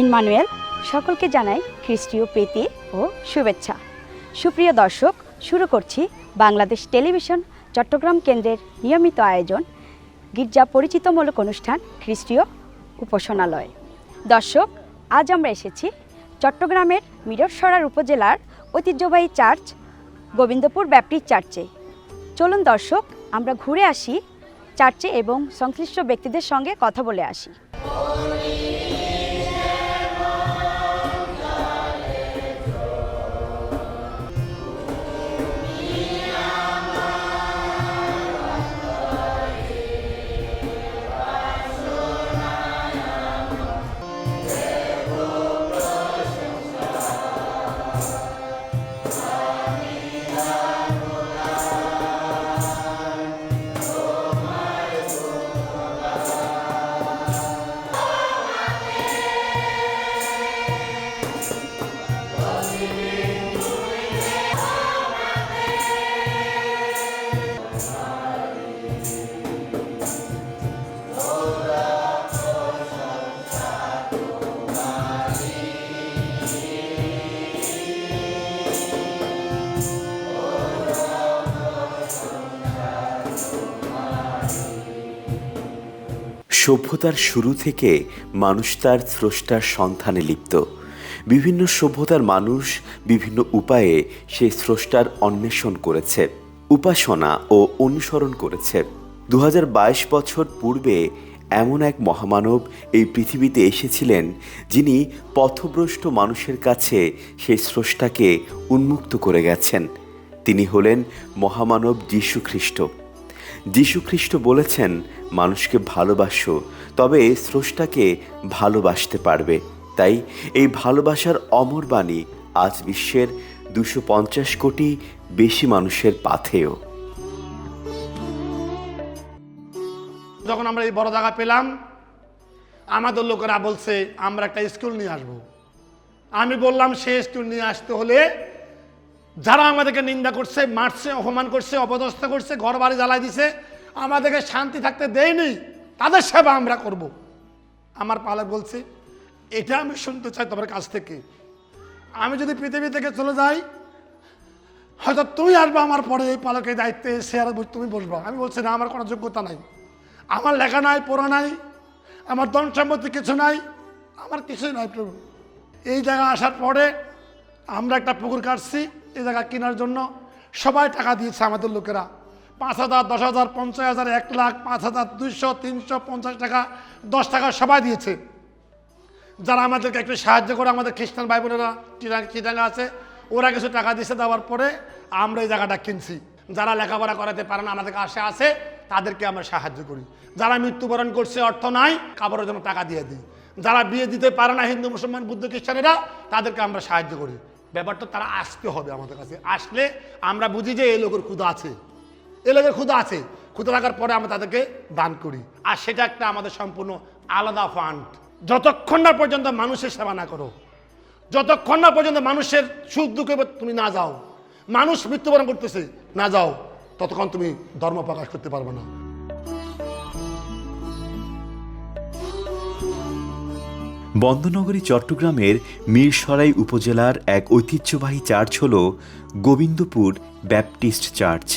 Emmanuel সকলকে জানাই খ্রিস্টীয় প্রীতি ও শুভেচ্ছা। সুপ্রিয় দর্শক, শুরু করছি বাংলাদেশ টেলিভিশন, চট্টগ্রাম কেন্দ্রের নিয়মিত আয়োজন, গির্জা পরিচিতমূলক অনুষ্ঠান, খ্রিস্টীয় উপাসনালয়। দর্শক, আজ আমরা এসেছি চট্টগ্রামের মিরসরার উপজেলার ঐতিহ্যবাহী চার্চ, গোবিন্দপুর ব্যাপটিস্ট চার্চে। চলুন দর্শক, আমরা ঘুরে আসি চার্চে এবং সংশ্লিষ্ট ব্যক্তিদের সঙ্গে কথা বলে আসি। সভ্যতার শুরু থেকে মানুষ তার স্রষ্টার সন্ধানে লিপ্ত। বিভিন্ন সভ্যতার মানুষ বিভিন্ন উপায়ে সেই স্রষ্টার অন্বেষণ করেছে, উপাসনা ও অনুসরণ করেছে। দু হাজার বাইশ বছর পূর্বে এমন এক মহামানব এই পৃথিবীতে এসেছিলেন, যিনি পথভ্রষ্ট মানুষের কাছে সেই স্রষ্টাকে উন্মুক্ত করে গেছেন। তিনি হলেন মহামানব যীশু খ্রিস্ট যীশুখ্রিস্ট বলেছেন মানুষকে ভালোবাসো, তবে স্রষ্টাকে ভালোবাসতে পারবে তাই এই ভালোবাসার অমর বাণী আজ বিশ্বের দুশো পঞ্চাশ কোটি বেশি মানুষের পাথেয় যখন আমরা এই বড় জায়গা পেলাম, আমাদের লোকেরা বলছে, আমরা একটা স্কুল নিয়ে আসব। আমি বললাম, সে স্কুল নিয়ে আসতে হলে যারা আমাদেরকে নিন্দা করছে, মারছে, অপমান করছে, অপদস্থ করছে ঘর বাড়ি জ্বালাই দিছে আমাদেরকে শান্তি থাকতে দেয়নি, তাদের সেবা আমরা করব। আমার পালে বলছে, এটা আমি শুনতে চাই তোমার কাছ থেকে। আমি যদি পৃথিবী থেকে চলে যাই, হয়তো তুমি আসবে আমার পরে এই পালকের দায়িত্বে, সে আর তুমি বসবা। আমি বলছি, না, আমার কোনো যোগ্যতা নাই। আমার লেখা নাই, পড়া নাই, আমার ধন সম্পত্তি কিছু নাই, আমার কিছুই নাই প্রভু। এই জায়গা আসার পরে আমরা একটা পুকুর কাটছি, এই জায়গা কেনার জন্য সবাই টাকা দিয়েছে আমাদের লোকেরা। পাঁচ হাজার, দশ হাজার, পঞ্চাশ হাজার, এক লাখ, পাঁচ হাজার, দুইশো, তিনশো, পঞ্চাশ টাকা, দশ টাকা সবাই দিয়েছে। যারা আমাদেরকে একটু সাহায্য করে, আমাদের খ্রিস্টান ভাই বোনেরা চিটাঙ্গা আছে, ওরা কিছু টাকা দিয়েছে দেওয়ার পরে আমরা এই জায়গাটা কিনছি। যারা লেখাপড়া করাতে পারে না, আমাদের কাছে আছে, তাদেরকে আমরা সাহায্য করি। যারা মৃত্যুবরণ করছে, অর্থ নাই, কাপড়ের জন্য টাকা দিয়ে দিই। যারা বিয়ে দিতে পারে না, হিন্দু, মুসলমান, বুদ্ধ, খ্রিস্টানেরা, তাদেরকে আমরা সাহায্য করি। ব্যাপারটা তারা আসতে হবে আমাদের কাছে। আসলে আমরা বুঝি যে এই লোকের ক্ষুদা আছে। এ লোকের ক্ষুদা আছে। ক্ষুদা লাগার পরে আমরা তাদেরকে দান করি। আর সেটা একটা আমাদের সম্পূর্ণ আলাদা ফান্ড যতক্ষণ না পর্যন্ত মানুষের সেবা না করো, যতক্ষণ না পর্যন্ত মানুষের সুখ দুঃখে তুমি না যাও, মানুষ মৃত্যুবরণ করতেছে, না যাও, ততক্ষণ তুমি ধর্ম প্রকাশ করতে পারবে না। বন্দনগরী, চট্টগ্রামের মিরসরাই উপজেলার এক ঐতিহ্যবাহী চার্চ হল গোবিন্দপুর ব্যাপটিস্ট চার্চ।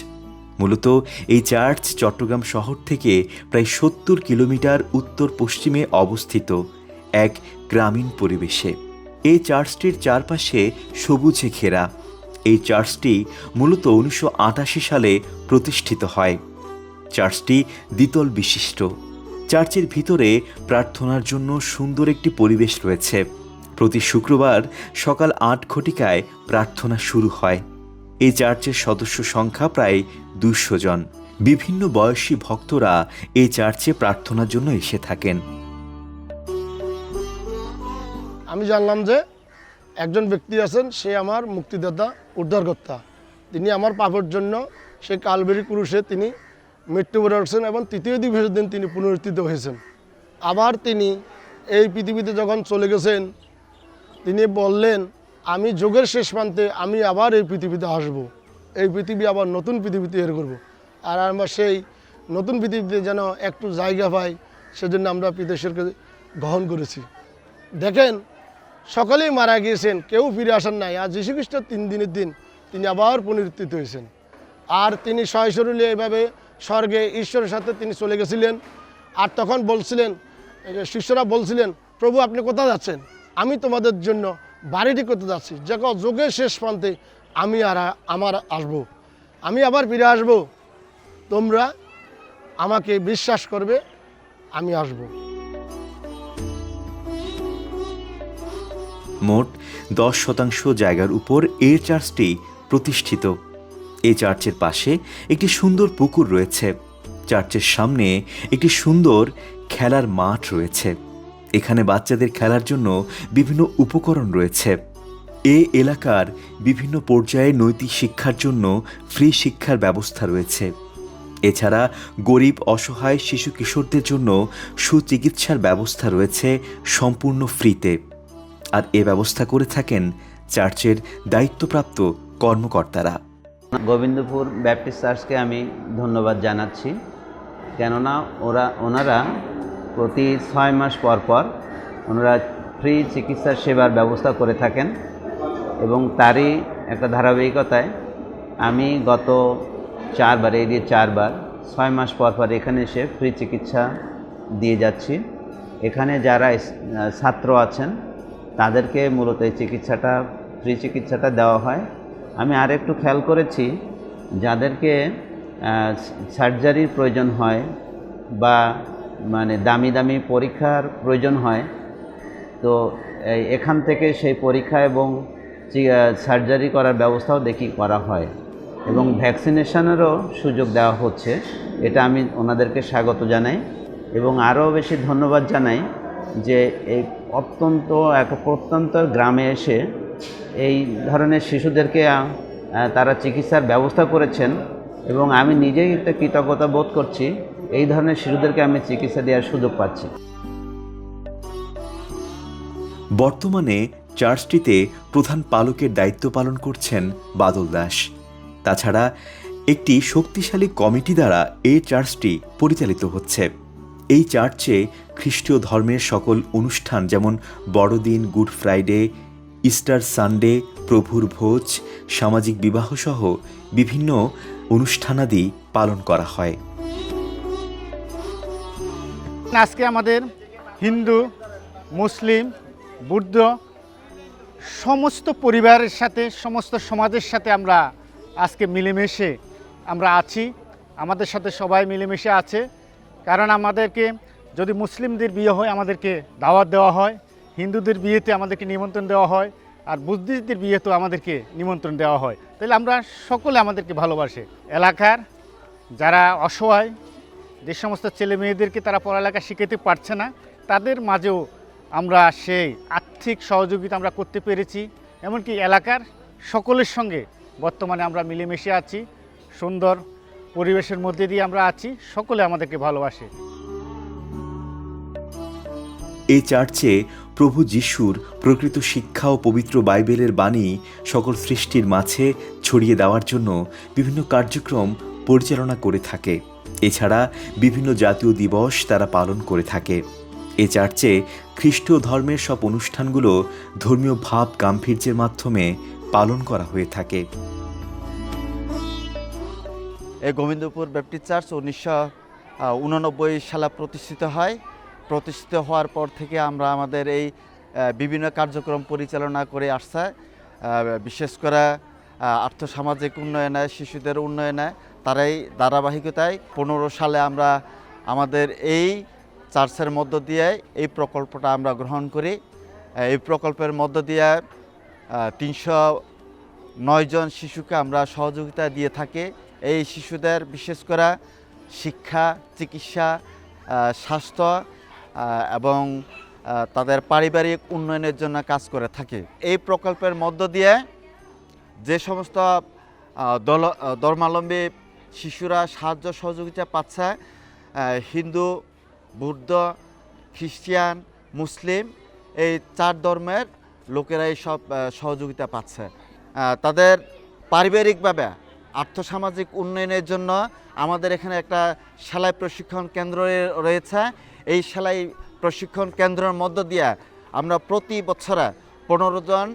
মূলত এই চার্চ চট্টগ্রাম শহর থেকে প্রায় সত্তর কিলোমিটার উত্তর পশ্চিমে অবস্থিত এক গ্রামীণ পরিবেশে। এই চার্চটির চারপাশে সবুজে ঘেরা। এই চার্চটি মূলত উনিশশো আটাশি সালে প্রতিষ্ঠিত হয়। চার্চটি দ্বিতল বিশিষ্ট। চার্চের ভিতরে প্রার্থনার জন্য সুন্দর একটি পরিবেশ রয়েছে। প্রতি শুক্রবার সকাল আট ঘটিকায় প্রার্থনা শুরু হয়। এই চার্চের সদস্য সংখ্যা প্রায় দুশো জন। বিভিন্ন বয়সী ভক্তরা এই চার্চে প্রার্থনার জন্য এসে থাকেন। আমি জানলাম যে একজন ব্যক্তি আছেন, সে আমার মুক্তিদাতা, উদ্ধারকর্তা। তিনি আমার পাপের জন্য সে কালবেরি ক্রুশে তিনি মৃত্যুবরণ করেছেন এবং তৃতীয় দিবসের দিন তিনি পুনরুত্থিত হয়েছেন। আবার তিনি এই পৃথিবীতে যখন চলে গেছেন, তিনি বললেন আমি যোগের শেষ প্রান্তে আমি আবার এই পৃথিবীতে আসব। এই পৃথিবী আবার নতুন পৃথিবী তৈরি করব। আর আমরা সেই নতুন পৃথিবীতে যেন একটু জায়গা পাই, সেজন্য আমরা বিদেশের গ্রহণ করেছি। দেখেন, সকলেই মারা গিয়েছেন, কেউ ফিরে আসেন নাই। আর যীশু খ্রিস্ট তিন দিনের দিন তিনি আবার পুনরুত্থিত হয়েছেন। আর তিনি সয়শরীরে এভাবে স্বর্গে ঈশ্বরের সাথে তিনি চলে গেছিলেন। আর তখন বলছিলেন, শিষ্যরা বলছিলেন, প্রভু, আপনি কোথায় যাচ্ছেন? আমি তোমাদের জন্য বাড়িটি করতে যাচ্ছি। যখন যোগের শেষ প্রান্তে আমি আর আমার আসব। আমি আবার ফিরে আসব। তোমরা আমাকে বিশ্বাস করবে, আমি আসব। মোট দশ শতাংশ জায়গার উপর এই চার্চটি প্রতিষ্ঠিত। এই চার্চের পাশে একটি সুন্দর পুকুর রয়েছে। চার্চের সামনে একটি সুন্দর খেলার মাঠ রয়েছে। এখানে বাচ্চাদের খেলার জন্য বিভিন্ন উপকরণ রয়েছে। এ এলাকার বিভিন্ন পর্যায়ে নৈতিক শিক্ষার জন্য ফ্রি শিক্ষার ব্যবস্থা রয়েছে। এছাড়া গরিব, অসহায়, শিশু, কিশোরদের জন্য সুচিকিৎসার ব্যবস্থা রয়েছে সম্পূর্ণ ফ্রিতে। আর এ ব্যবস্থা করে থাকেন চার্চের দায়িত্বপ্রাপ্ত কর্মকর্তারা। গোবিন্দপুর ব্যাপটিস্ট চার্চকে আমি ধন্যবাদ জানাচ্ছি। কেননা ওরা, ওনারা প্রতি ছয় মাস পর পর ওনারা ফ্রি চিকিৎসার সেবার ব্যবস্থা করে থাকেন এবং তারই একটা ধারাবাহিকতায় আমি গত চারবার, এই দিয়ে চারবার, ছয় মাস পর পর এখানে এসে ফ্রি চিকিৎসা দিয়ে যাচ্ছি। এখানে যারা ছাত্র আছেন, তাদেরকে মূলত এই চিকিৎসাটা ফ্রি চিকিৎসাটা দেওয়া হয়। আমি আরেকটু খেয়াল করেছি, যাদেরকে সার্জারির প্রয়োজন হয় বা মানে দামি দামি পরীক্ষার প্রয়োজন হয়। তো এখান থেকে সেই পরীক্ষা এবং সার্জারি করার ব্যবস্থাও দেখি করা হয় এবং ভ্যাকসিনেশনেরও সুযোগ দেওয়া হচ্ছে। এটা আমি ওনাদেরকে স্বাগত জানাই এবং আরও বেশি ধন্যবাদ জানাই যে এই অত্যন্ত, এক প্রত্যন্ত গ্রামে এসে এই ধরনের শিশুদেরকে তারা চিকিৎসার ব্যবস্থা করেছেন এবং আমি নিজেই একটা কৃতজ্ঞতা বোধ করছি এই ধরনের শিশুদেরকে আমি চিকিৎসা দেওয়ার সুযোগ পাচ্ছি। বর্তমানে চার্চটিতে প্রধান পালকের দায়িত্ব পালন করছেন বাদল দাস। তাছাড়া একটি শক্তিশালী কমিটি দ্বারা এই চার্চটি পরিচালিত হচ্ছে। এই চার্চে খ্রিস্টীয় ধর্মের সকল অনুষ্ঠান যেমন বড়দিন, গুড ফ্রাইডে, ইস্টার সানডে, প্রভুর ভোজ, সামাজিক বিবাহসহ বিভিন্ন অনুষ্ঠানাদি পালন করা হয়। আজকে আমাদের হিন্দু, মুসলিম, বুদ্ধ সমস্ত পরিবারের সাথে, সমস্ত সমাজের সাথে আমরা আজকে মিলেমিশে আমরা আছি। আমাদের সাথে সবাই মিলেমিশে আছে। কারণ আমাদেরকে যদি মুসলিমদের বিয়ে হয়, আমাদেরকে দাওয়াত দেওয়া হয়। হিন্দুদের বিয়েতে আমাদেরকে নিমন্ত্রণ দেওয়া হয়। আর বুদ্ধিস্টদের বিয়েতেও আমাদেরকে নিমন্ত্রণ দেওয়া হয়। তাহলে আমরা সকলে আমাদেরকে ভালোবাসে। এলাকার যারা অসহায় যে সমস্ত ছেলে মেয়েদেরকে তারা পড়ালেখা শিখাতে পারছে না, তাদের মাঝেও আমরা সেই আর্থিক সহযোগিতা আমরা করতে পেরেছি। এমনকি এলাকার সকলের সঙ্গে বর্তমানে আমরা মিলেমিশে আছি, সুন্দর পরিবেশের মধ্যে দিয়ে আমরা আছি, সকলে আমাদেরকে ভালোবাসে। এই চার্চে প্রভু যিশুর প্রকৃত শিক্ষা ও পবিত্র বাইবেলের বাণী সকল সৃষ্টির মাঝে ছড়িয়ে দেওয়ার জন্য বিভিন্ন কার্যক্রম পরিচালনা করে থাকে। এছাড়া বিভিন্ন জাতীয় দিবস তারা পালন করে থাকে। এ চার্চে খ্রিস্টীয় ধর্মের সব অনুষ্ঠানগুলো ধর্মীয় ভাব গাম্ভীর্যের মাধ্যমে পালন করা হয়ে থাকে। এই গোবিন্দপুর ব্যাপটিস্ট চার্চ উনিশশো উননব্বই সালে প্রতিষ্ঠিত হয়। প্রতিষ্ঠিত হওয়ার পর থেকে আমরা আমাদের এই বিভিন্ন কার্যক্রম পরিচালনা করে আসছে। বিশেষ করে আর্থসামাজিক উন্নয়নে, শিশুদের উন্নয়নে তারাই ধারাবাহিকতায় পনেরো সালে আমরা আমাদের এই চার্চের মধ্য দিয়ে এই প্রকল্পটা আমরা গ্রহণ করি। এই প্রকল্পের মধ্য দিয়ে তিনশো নয়জন শিশুকে আমরা সহযোগিতা দিয়ে থাকি। এই শিশুদের বিশেষ করে শিক্ষা, চিকিৎসা স্বাস্থ্য এবং তাদের পারিবারিক উন্নয়নের জন্য কাজ করে থাকি। এই প্রকল্পের মধ্য দিয়ে যে সমস্ত দল ধর্মাবলম্বী শিশুরা সাহায্য সহযোগিতা পাচ্ছে হিন্দু, বৌদ্ধ খ্রিস্টিয়ান মুসলিম, এই চার ধর্মের লোকেরা সব সহযোগিতা পাচ্ছে। তাদের পারিবারিকভাবে আর্থসামাজিক উন্নয়নের জন্য আমাদের এখানে একটা সেলাই প্রশিক্ষণ কেন্দ্র রয়েছে। এই সেলাই প্রশিক্ষণ কেন্দ্রের মধ্য দিয়ে আমরা প্রতি বছরে পনেরো জন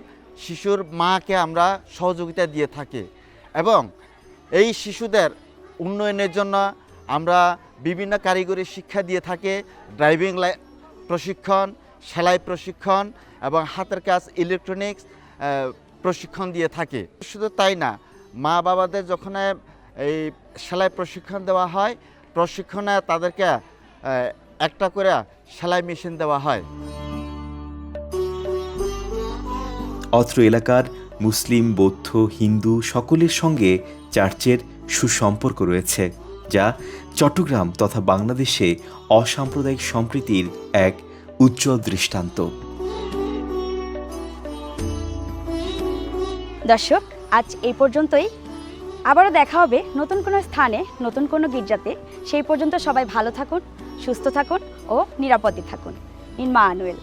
শিশুর মাকে আমরা সহযোগিতা দিয়ে থাকি। এবং এই শিশুদের উন্নয়নের জন্য আমরা বিভিন্ন কারিগরি শিক্ষা দিয়ে থাকে ড্রাইভিং প্রশিক্ষণ, সেলাই প্রশিক্ষণ এবং হাতের কাজ ইলেকট্রনিক্স প্রশিক্ষণ দিয়ে থাকে। শুধু তাই না, মা বাবাদের যখন এই সেলাই প্রশিক্ষণ দেওয়া হয়, প্রশিক্ষণে তাদেরকে একটা করে সেলাই মেশিন দেওয়া হয়। অত্র এলাকার মুসলিম, বৌদ্ধ, হিন্দু সকলের সঙ্গে চার্চের সুসম্পর্ক রয়েছে, যা চট্টগ্রাম তথা বাংলাদেশে অসাম্প্রদায়িক সম্প্রীতির এক উজ্জ্বল দৃষ্টান্ত। দর্শক, আজ এই পর্যন্তই। আবারও দেখা হবে নতুন কোনো স্থানে, নতুন কোনো গির্জাতে। সেই পর্যন্ত সবাই ভালো থাকুন, সুস্থ থাকুন ও নিরাপদে থাকুন। ইন মা আনুয়েল।